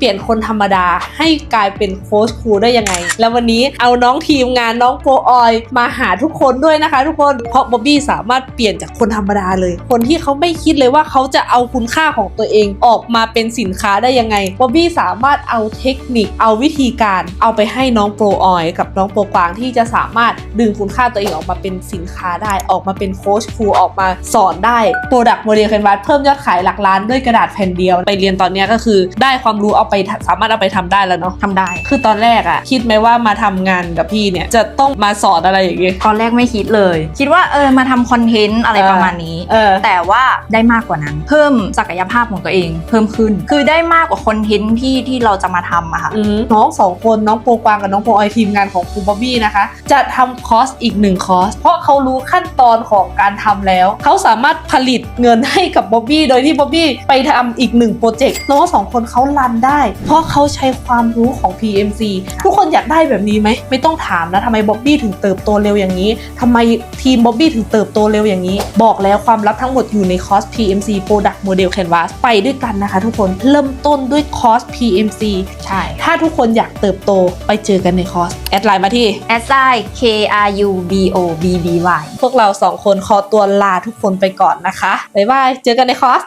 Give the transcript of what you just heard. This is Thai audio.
เปลี่ยนคนธรรมดาให้กลายเป็นโค้ชครูได้ยังไง แล้ววันนี้เอาน้องทีมงานน้องโปรออยมาหาทุกคนด้วยนะคะ ทุกคนเพราะบ๊อบบี้สามารถเปลี่ยนจากคนธรรมดาเลย คนที่เขาไม่คิดเลยว่าเขาจะเอาคุณค่าของตัวเองออกมาเป็นสินค้าได้ยังไงบ๊อบบี้สามารถเอาเทคนิคเอาวิธีการเอาไปให้น้องโปรออยกับน้องโปรกวางที่จะสามารถดึงคุณค่าตัวเองออกมาเป็นสินค้าได้ออกมาเป็นโค้ชครูออกมาสอนได้โปรดักต์โมเดลแคนวาสเพิ่มยอดขายหลักล้านด้วยกระดาษแผ่นเดียวไปเรียนตอนนี้ก็คือได้ความรู้เอาไปทำสามารถเอาไปทำได้แล้วเนาะทำได้ คือตอนแรกอะคิดไหมว่ามาทำงานกับพี่เนี่ยจะต้องมาสอนอะไรอย่างเงี้ยตอนแรกไม่คิดเลย คิดว่าเออมาทำคอนเทนต์อะไรเออประมาณนี้เออแต่ว่าได้มากกว่านั้น เพิ่มศักยภาพของตัวเอง เพิ่มขึ้น คือได้มากกว่าคอนเทนต์ที่ที่เราจะมาทำอะค่ะอืมน้องสองคนน้องโปรกวางกับน้องโปรออยทีมงานของครูบ๊อบบี้นะคะ จะทำคอร์สอีกหนึ่งคอร์สเพราะเขารู้ขั้นตอนของการทำแล้ว เขาสามารถผลิตเงินให้กับบ๊อบบี้โดยที่บ๊อบบี้ไปทำอีกหนึ่งโปรเจกต์น้องสองคนเขารันได้เพราะเขาใช้ความรู้ของ PMC ทุกคนอยากได้แบบนี้ไหม ไม่ต้องถามนะทำไมบ๊อบบี้ถึงเติบโตเร็วอย่างนี้ทำไมทีมบ๊อบบี้ถึงเติบโตเร็วอย่างนี้ บอกแล้วความลับทั้งหมดอยู่ในคอร์ส PMC Product Model Canvas ไปด้วยกันนะคะทุกคนเริ่มต้นด้วยคอร์ส PMC ใช่ ถ้าทุกคนอยากเติบโตไปเจอกันในคอร์ส แอดไลน์มาที่ S I K R U B O B B Y พวกเราสองคนขอตัวลาทุกคนไปก่อนนะคะบ๊ายบายเจอกันในคอร์ส